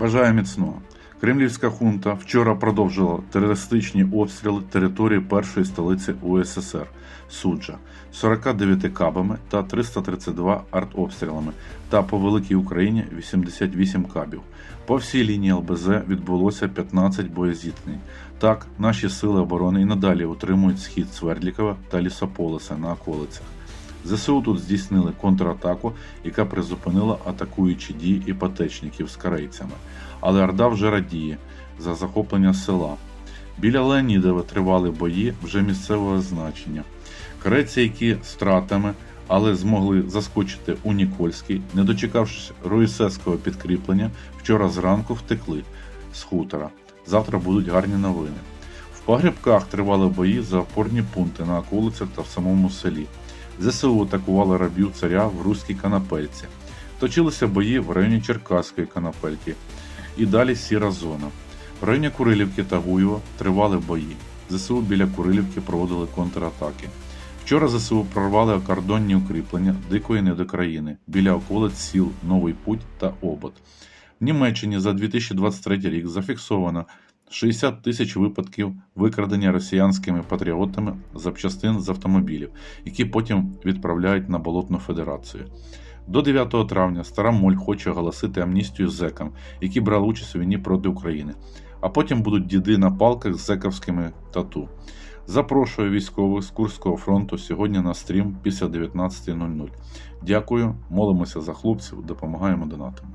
Бажаю міцного. Кремлівська хунта вчора продовжила терористичні обстріли території першої столиці УССР Суджа 49 кабами та 332 артобстрілами та по великій Україні 88 кабів. По всій лінії ЛБЗ відбулося 15 боєзіткнень. Так, наші сили оборони і надалі утримують схід Свердлікова та Лісополиса на околицях. ЗСУ тут здійснили контратаку, яка призупинила атакуючі дії іпотечників з корейцями. Але Орда вже радіє за захоплення села. Біля Леонідова тривали бої вже місцевого значення. Корейці, які з втратами, але змогли заскочити у Нікольський, не дочекавшись руїсецького підкріплення, вчора зранку втекли з хутора. Завтра будуть гарні новини. В погребках тривали бої за опорні пункти на околицях та в самому селі. ЗСУ атакували рабів царя в Руській Канапельці. Точилися бої в районі Черкаської Канапельки і далі сіра зона. В районі Курилівки та Гуєва тривали бої. ЗСУ біля Курилівки проводили контратаки. Вчора ЗСУ прорвали кордонні укріплення дикої недокраїни біля околиць сіл Новий Путь та Обод. В Німеччині за 2023 рік зафіксовано 60 тисяч випадків викрадення росіянськими патріотами запчастин з автомобілів, які потім відправляють на Болотну Федерацію. До 9 травня Стара Моль хоче оголосити амністію зекам, які брали участь у війні проти України. А потім будуть діди на палках з зековськими тату. Запрошую військових з Курського фронту сьогодні на стрім після 19.00. Дякую, молимося за хлопців, допомагаємо донатами.